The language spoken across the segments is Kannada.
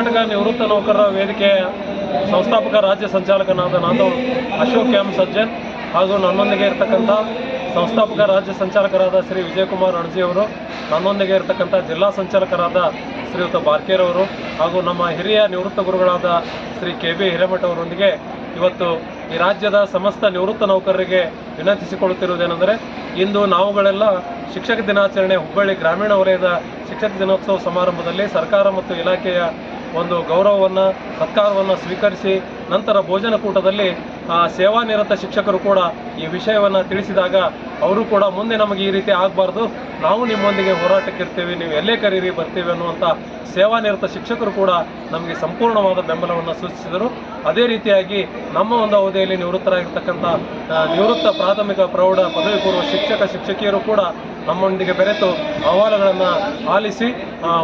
ಕರ್ನಾಟಕ ನಿವೃತ್ತ ನೌಕರರ ವೇದಿಕೆಯ ಸಂಸ್ಥಾಪಕ ರಾಜ್ಯ ಸಂಚಾಲಕನಾದ ನಾನು ಅಶೋಕ್ ಎಂ ಸಜ್ಜನ್ ಹಾಗೂ ನನ್ನೊಂದಿಗೆ ಇರತಕ್ಕಂಥ ಸಂಸ್ಥಾಪಕ ರಾಜ್ಯ ಸಂಚಾಲಕರಾದ ಶ್ರೀ ವಿಜಯಕುಮಾರ್ ಅಣಜಿಯವರು ನನ್ನೊಂದಿಗೆ ಇರತಕ್ಕಂಥ ಜಿಲ್ಲಾ ಸಂಚಾಲಕರಾದ ಶ್ರೀಯುತ ಬಾರ್ಕೇರ್ ಅವರು ಹಾಗೂ ನಮ್ಮ ಹಿರಿಯ ನಿವೃತ್ತ ಗುರುಗಳಾದ ಶ್ರೀ ಕೆ ಬಿ ಹಿರೇಮಠ ಅವರೊಂದಿಗೆ ಇವತ್ತು ಈ ರಾಜ್ಯದ ಸಮಸ್ತ ನಿವೃತ್ತ ನೌಕರರಿಗೆ ವಿನಂತಿಸಿಕೊಳ್ಳುತ್ತಿರುವುದೇನೆಂದರೆ ಇಂದು ನಾವುಗಳೆಲ್ಲ ಶಿಕ್ಷಕ ದಿನಾಚರಣೆ ಹುಬ್ಬಳ್ಳಿ ಗ್ರಾಮೀಣ ವಲಯದ ಶಿಕ್ಷಕ ದಿನೋತ್ಸವ ಸಮಾರಂಭದಲ್ಲಿ ಸರ್ಕಾರ ಮತ್ತು ಇಲಾಖೆಯ ಒಂದು ಗೌರವವನ್ನು ಸತ್ಕಾರವನ್ನು ಸ್ವೀಕರಿಸಿ ನಂತರ ಭೋಜನ ಕೂಟದಲ್ಲಿ ಆ, ಸೇವಾನಿರತ ಶಿಕ್ಷಕರು ಕೂಡ ಈ ವಿಷಯವನ್ನು ತಿಳಿಸಿದಾಗ ಅವರು ಕೂಡ ಮುಂದೆ ನಮಗೆ ಈ ರೀತಿ ಆಗಬಾರ್ದು. ನಾವು ನಿಮ್ಮೊಂದಿಗೆ ಹೋರಾಟಕ್ಕೆ ಇರ್ತೀವಿ ನೀವು ಎಲ್ಲೇ ಕರೀರಿ ಬರ್ತೀವಿ ಅನ್ನುವಂಥ ಸೇವಾನಿರತ ಶಿಕ್ಷಕರು ಕೂಡ ನಮಗೆ ಸಂಪೂರ್ಣವಾದ ಬೆಂಬಲವನ್ನು ಸೂಚಿಸಿದರು. ಅದೇ ರೀತಿಯಾಗಿ ನಮ್ಮ ಒಂದು ಅವಧಿಯಲ್ಲಿ ನಿವೃತ್ತರಾಗಿರ್ತಕ್ಕಂಥ ನಿವೃತ್ತ ಪ್ರಾಥಮಿಕ ಪ್ರೌಢ ಪದವಿ ಪೂರ್ವ ಶಿಕ್ಷಕ ಶಿಕ್ಷಕಿಯರು ಕೂಡ ನಮ್ಮೊಂದಿಗೆ ಬೆರೆತು ಅಹವಾಲುಗಳನ್ನು ಆಲಿಸಿ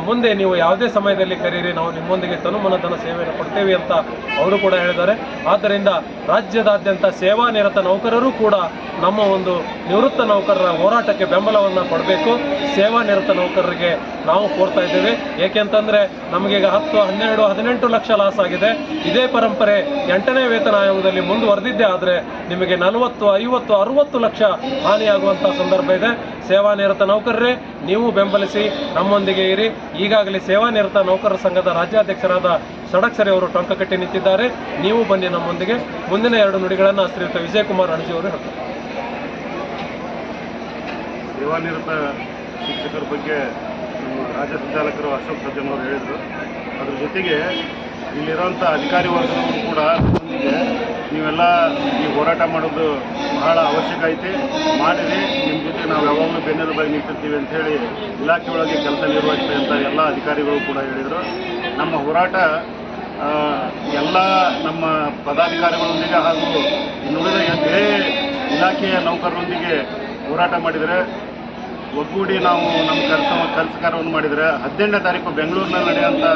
ಮುಂದೆ ನೀವು ಯಾವುದೇ ಸಮಯದಲ್ಲಿ ಕರೀರಿ, ನಾವು ನಿಮ್ಮೊಂದಿಗೆ ತನುಮನಧನ ಸೇವೆಯನ್ನು ಕೊಡ್ತೇವೆ ಅಂತ ಅವರು ಕೂಡ ಹೇಳಿದ್ದಾರೆ. ಆದ್ದರಿಂದ ರಾಜ್ಯದಾದ್ಯಂತ ಸೇವಾ ನಿರತ ನೌಕರರು ಕೂಡ ನಮ್ಮ ಒಂದು ನಿವೃತ್ತ ನೌಕರರ ಹೋರಾಟಕ್ಕೆ ಬೆಂಬಲವನ್ನು ಕೊಡಬೇಕು. ಸೇವಾ ನಿರತ ನೌಕರರಿಗೆ ನಾವು ಕೋರ್ತಾ ಇದ್ದೇವೆ. ಏಕೆಂತಂದರೆ ನಮಗೀಗ ಹತ್ತು, ಹನ್ನೆರಡು, ಹದಿನೆಂಟು ಲಕ್ಷ ಲಾಸ್ ಆಗಿದೆ. ಇದೇ ಪರಂಪರೆ ಎಂಟನೇ ವೇತನ ಆಯೋಗದಲ್ಲಿ ಮುಂದುವರೆದಿದ್ದೇ ಆದರೆ ನಿಮಗೆ ನಲವತ್ತು, ಐವತ್ತು, ಅರುವತ್ತು ಲಕ್ಷ ಹಾನಿಯಾಗುವಂಥ ಸಂದರ್ಭ ಇದೆ. ಸೇವಾ ನಿರತ ನೌಕರರೇ, ನೀವು ಬೆಂಬಲಿಸಿ, ನಮ್ಮೊಂದಿಗೆ ಇರಿ. ಈಗಾಗಲೇ ಸೇವಾನಿರತ ನೌಕರರ ಸಂಘದ ರಾಜ್ಯಾಧ್ಯಕ್ಷರಾದ ಸಡಕ್ಷರಿ ಅವರು ಟೊಂಕ ಕಟ್ಟಿ ನಿಂತಿದ್ದಾರೆ. ನೀವು ಬನ್ನಿ ನಮ್ಮೊಂದಿಗೆ ಮುಂದಿನ ಎರಡು ನುಡಿಗಳನ್ನು ಶ್ರೀಯುತ ವಿಜಯಕುಮಾರ್ ಅಣಜಿ ಅವರು ಹೇಳ್ತಾರೆ ಸೇವಾನಿರತ ಶಿಕ್ಷಕರ ಬಗ್ಗೆ ರಾಜ್ಯ ಸಂಚಾಲಕರು ಅಶೋಕ್ ಸಜ್ಜನ್ ಅವರು ಹೇಳಿದರು. ಅದ್ರ ಜೊತೆಗೆ ಇಲ್ಲಿರೋಂಥ ಅಧಿಕಾರಿ ವರ್ಗದವರು ಕೂಡ ನೀವೆಲ್ಲ ಈ ಹೋರಾಟ ಮಾಡೋದು ಬಹಳ ಅವಶ್ಯಕ ಐತೆ. ಮಾಡಿರಿ. ನಿಮ್ಮ ಜೊತೆ ನಾವು ಯಾವಾಗಲೂ ಬೆನ್ನೆಲುಬಾಗಿ ನಿಂತಿರ್ತೀವಿ ಅಂತ ಹೇಳಿ ಇಲಾಖೆ ಕೆಲಸ ನಿರ್ವಹಿಸಿದಂಥ ಎಲ್ಲ ಅಧಿಕಾರಿಗಳು ಕೂಡ ಹೇಳಿದರು. ನಮ್ಮ ಹೋರಾಟ ಎಲ್ಲ ನಮ್ಮ ಪದಾಧಿಕಾರಿಗಳೊಂದಿಗೆ ಹಾಗೂ ಇನ್ನುಳಿದ ಬೇರೆ ಇಲಾಖೆಯ ನೌಕರರೊಂದಿಗೆ ಹೋರಾಟ ಮಾಡಿದರೆ, ಒಗ್ಗೂಡಿ ನಾವು ನಮ್ಮ ಕೆಲಸ ಕೆಲಸ ಕಾರ್ಯವನ್ನು ಮಾಡಿದರೆ, ಹದಿನೆಂಟನೇ ತಾರೀಕು ಬೆಂಗಳೂರಿನಲ್ಲಿ ನಡೆಯುವಂಥ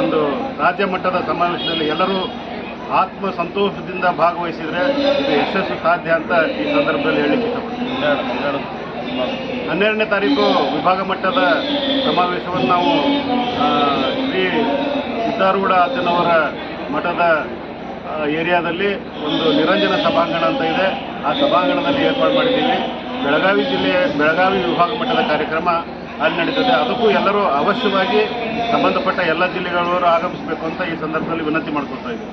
ಒಂದು ರಾಜ್ಯ ಮಟ್ಟದ ಸಮಾವೇಶದಲ್ಲಿ ಎಲ್ಲರೂ ಆತ್ಮ ಸಂತೋಷದಿಂದ ಭಾಗವಹಿಸಿದರೆ ಇದು ಯಶಸ್ಸು ಸಾಧ್ಯ ಅಂತ ಈ ಸಂದರ್ಭದಲ್ಲಿ ಹೇಳಲಿಕ್ಕೆ ಇಷ್ಟಪಡ್ತೀನಿ. ಹನ್ನೆರಡನೇ ತಾರೀಕು ವಿಭಾಗ ಮಟ್ಟದ ಸಮಾವೇಶವನ್ನು ನಾವು ಶ್ರೀ ಸಿದ್ಧಾರೂಢ ಅಜ್ಜನವರ ಮಠದ ಏರಿಯಾದಲ್ಲಿ ಒಂದು ನಿರಂಜನ ಸಭಾಂಗಣ ಅಂತ ಇದೆ. ಆ ಸಭಾಂಗಣದಲ್ಲಿ ಏರ್ಪಾಡು ಮಾಡಿದ್ದೀವಿ. ಬೆಳಗಾವಿ ಜಿಲ್ಲೆಯ ಬೆಳಗಾವಿ ವಿಭಾಗ ಮಟ್ಟದ ಕಾರ್ಯಕ್ರಮ ಅಲ್ಲಿ ನಡೀತದೆ. ಅದಕ್ಕೂ ಎಲ್ಲರೂ ಅವಶ್ಯವಾಗಿ ಸಂಬಂಧಪಟ್ಟ ಎಲ್ಲ ಜಿಲ್ಲೆಗಳವರು ಆಗಮಿಸಬೇಕು ಅಂತ ಈ ಸಂದರ್ಭದಲ್ಲಿ ವಿನಂತಿ ಮಾಡ್ಕೊಳ್ತಾ ಇದ್ದೀವಿ.